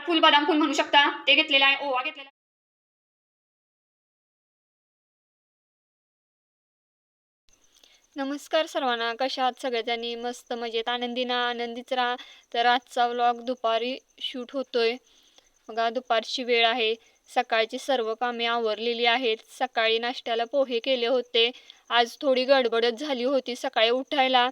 फुल बदाम फुल म्हणू शकता. ते घेतलेलं आहे. ओवा घेतलेला नमस्कार सर्वांना. कशा आहात सगळ्याजणी? मस्त मजेत. आनंदी ना आनंदीच राहा. तर आजचा व्लॉग दुपारी शूट होतोय. बघा दुपारची वेळ आहे. सकाळची सर्व कामे आवरलेली आहेत. सकाळी नाश्त्याला पोहे केले होते. आज थोडी गडबडच झाली होती सकाळी उठायला.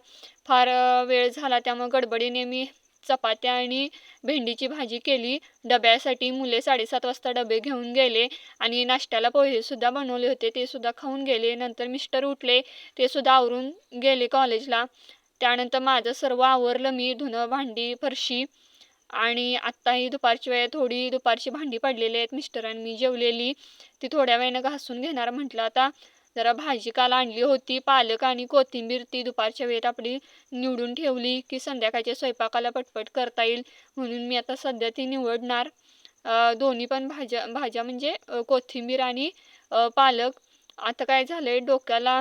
फार वेळ झाला. त्यामुळे गडबडीने मी चपात्या आणि भेंडीची भाजी केली. डब्यासाठी मुले साडेसात वाजता डबे घेऊन गेले आणि नाश्त्याला पोहेसुद्धा बनवले होते. ते सुद्धा खाऊन गेले. नंतर मिस्टर उठले. ते सुद्धा आवरून गेले कॉलेजला. त्यानंतर माझं सर्व आवरलं. मी धुणं भांडी फरशी आणि आत्ताही दुपारची वेळ थोडी दुपारची भांडी पडलेली आहेत. मिस्टरांनी मी जेवलेली. ती थोड्या वेळानं घासून घेणार म्हटलं आता. जरा भाजी काल आणली होती पालक आणि कोथिंबीर ती दुपारच्या वेळेत आपली निवडून ठेवली की संध्याकाळच्या स्वयंपाकाला पटपट करता येईल. म्हणून मी आता सध्या ती निवडणार. दोन्ही पण भाज्या भाज्या म्हणजे कोथिंबीर आणि पालक. आता काय झालं आहे डोक्याला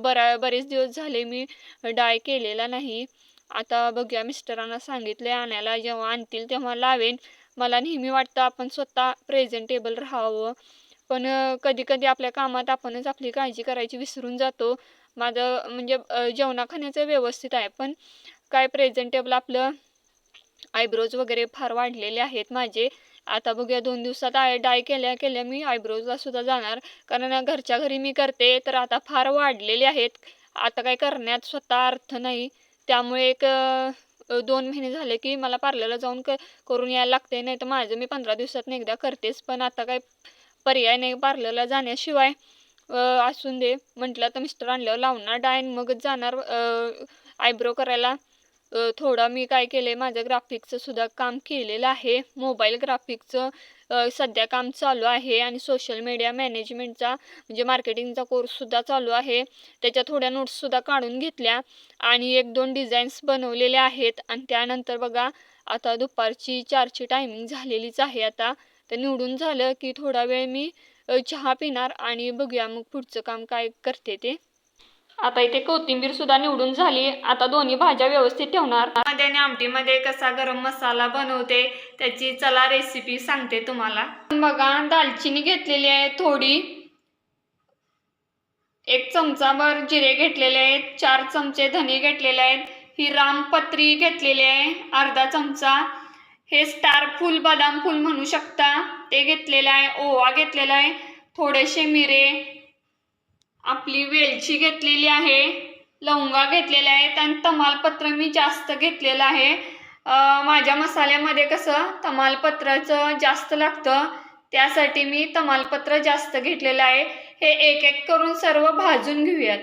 बरा बरेच दिवस झाले मी डाय केलेला नाही. आता बघूया मिस्टरांना सांगितले आणायला जेव्हा आणतील तेव्हा लावेन. मला नेहमी वाटतं आपण स्वतः प्रेझेंटेबल राहावं. पण कधी कधी आपल्या कामात आपणच आपली काळजी करायची विसरून जातो. माझं म्हणजे जेवणा खाण्याचं व्यवस्थित आहे पण काय प्रेझेंटेबल आपलं आयब्रोज वगैरे फार वाढलेले आहेत माझे. आता बघूया दोन दिवसात आय डाय केल्या केल्या मी आयब्रोजला सुद्धा जाणार. कारण घरच्या घरी मी करते तर आता फार वाढलेले आहेत. आता काय करण्यात स्वतः अर्थ नाही. त्यामुळे एक दोन महिने झाले की मला पार्लरला जाऊन क करून यायला लागते नाही तर माझं मी पंधरा दिवसात एकदा करतेच. पण आता काय पर्याय नाही पार्लरला जाण्याशिवाय असून दे. म्हटलं तर मिस्टर आणल्यावर लावणार डायन मगच जाणार आयब्रो करायला. थोडा मी काय केलं आहे माझं ग्राफिकचं सुद्धा काम केलेलं आहे. मोबाईल ग्राफिकचं सध्या काम चालू आहे आणि सोशल मीडिया मॅनेजमेंटचा म्हणजे मार्केटिंगचा कोर्ससुद्धा चालू आहे. त्याच्या थोड्या नोट्ससुद्धा काढून घेतल्या आणि एक दोन डिझाईन्स बनवलेले आहेत. आणि त्यानंतर बघा आता दुपारची चारची टायमिंग झालेलीच आहे. आता तर निवडून झालं की थोडा वेळ मी चहा पिणार आणि बघूया मग पुढचं काम काय करते ते. आता इथे कोथिंबीर सुद्धा निवडून झाली. आता दोन्ही भाज्या व्यवस्थित ठेवणार. मध्ये आणि आमटीमध्ये कसा गरम मसाला बनवते त्याची चला रेसिपी सांगते तुम्हाला. बघा दालचिनी घेतलेली आहे थोडी. एक चमचाभर जिरे घेतलेले आहेत. चार चमचे धने घेतलेले आहेत. ही रामपत्री घेतलेली आहे. अर्धा चमचा. हे स्टार फूल बदाम फूल म्हणू शकता. ते घेतलेलं आहे. ओवा घेतलेला आहे. थोडेसे मिरे. आपली वेलची घेतलेली आहे. लवंगा घेतलेल्या आहेत आणि तमालपत्र मी जास्त घेतलेलं आहे. माझ्या मसाल्यामध्ये कसं तमालपत्राचं जास्त लागतं. त्यासाठी मी तमालपत्र जास्त घेतलेलं आहे. हे एक एक करून सर्व भाजून घेऊयात.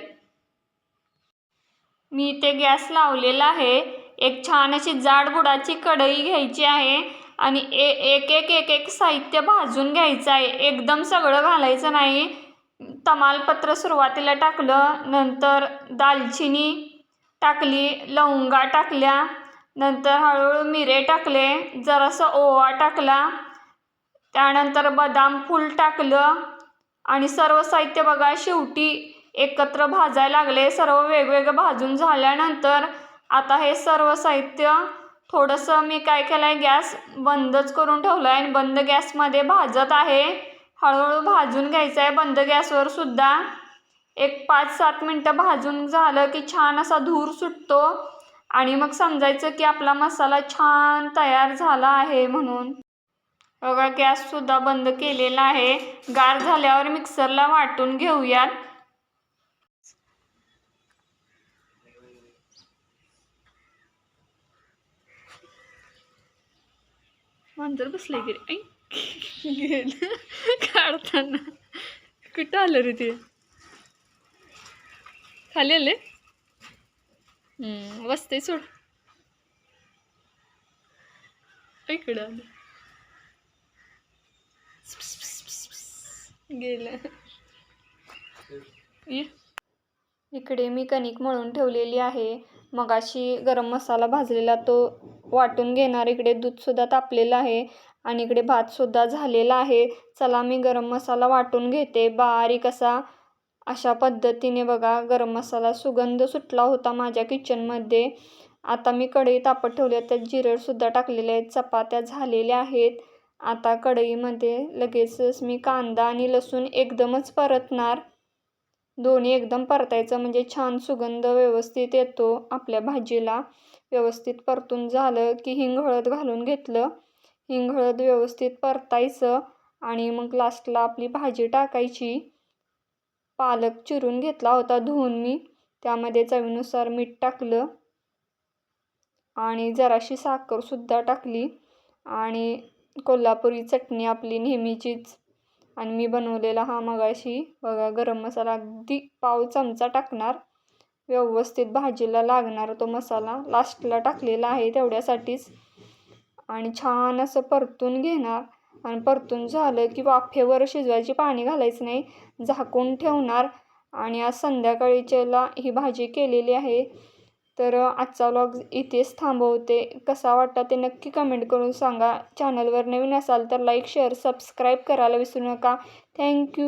मी इथे गॅस लावलेला आहे. एक छान अशी जाड बुडाची कढई घ्यायची आहे आणि ए एक एक एक एक साहित्य भाजून घ्यायचं आहे. एकदम सगळं घालायचं नाही. तमालपत्र सुरुवातीला टाकलं नंतर दालचिनी टाकली लवंगा टाकल्या नंतर हळूहळू मिरे टाकले जरासं ओवा टाकला त्यानंतर बदाम फूल टाकलं आणि सर्व साहित्य बघा शेवटी एकत्र भाजायला लागले. सर्व वेगवेगळं भाजून झाल्यानंतर आता हे सर्व साहित्य थोडंसं मी काय केलं आहे गॅस बंदच करून ठेवलं आहे आणि बंद गॅसमध्ये भाजत आहे. हळूहळू भाजून घ्यायचं आहे बंद गॅसवर सुद्धा एक पाच सात मिनटं भाजून झालं की छान असा धूर सुटतो. आणि मग समजायचं की आपला मसाला छान तयार झाला आहे म्हणून. बघा गॅससुद्धा बंद केलेला आहे. गार झाल्यावर मिक्सरला वाटून घेऊयात. मांजर बसले गेले ऐ गेलं. काढताना. कुठं आलं रे ते? खाली आले? हम्म, बसते सोड. इकडं आलं. गेलं. ये. इकडे मी कणिक मळून ठेवलेली आहे. मगाशी गरम मसाला भाजलेला तो वाटून घेणार. इकडे दूधसुद्धा तापलेलं आहे आणि इकडे भातसुद्धा झालेला आहे. चला मी गरम मसाला वाटून घेते. बारीक असा अशा पद्धतीने बघा गरम मसाला सुगंध सुटला होता माझ्या किचनमध्ये आता मी कढई तापत ठेवली. आहे त्यात जिरडसुद्धा टाकलेले आहेत चपात्या झालेल्या आहेत. आता कढईमध्ये लगेचच मी कांदा आणि लसूण एकदमच परतणार. दोन्ही एकदम परतायचं म्हणजे छान सुगंध व्यवस्थित येतो. आपल्या भाजीला व्यवस्थित परतून झालं की हिंग हळद घालून घेतलं. हिंग हळद व्यवस्थित परतायचं आणि मग लास्टला आपली भाजी टाकायची. पालक चिरून घेतला होता धुवून मी. त्यामध्ये चवीनुसार मीठ टाकलं आणि जराशी साखरसुद्धा टाकली आणि कोल्हापुरी चटणी आपली नेहमीचीच. आणि मी बनवलेला हा मगाशी बघा गरम मसाला. अगदी पाव चमचा टाकणार. व्यवस्थित भाजीला लागणार तो मसाला. लास्टला टाकलेला आहे तेवढ्यासाठीच. आणि छान असं परतून घेणार. आणि परतून झालं की वाफेवर शिजवायची पाणी घालायचं नाही. झाकून ठेवणार. आणि आज संध्याकाळीच्याला ही भाजी केलेली आहे. तर आजचा व्लॉग इथेच थांबवते. कसा वाटता ते नक्की कमेंट करून सांगा. चॅनलवर नवीन असाल तर लाईक शेअर सबस्क्राईब करायला विसरू नका. थँक्यू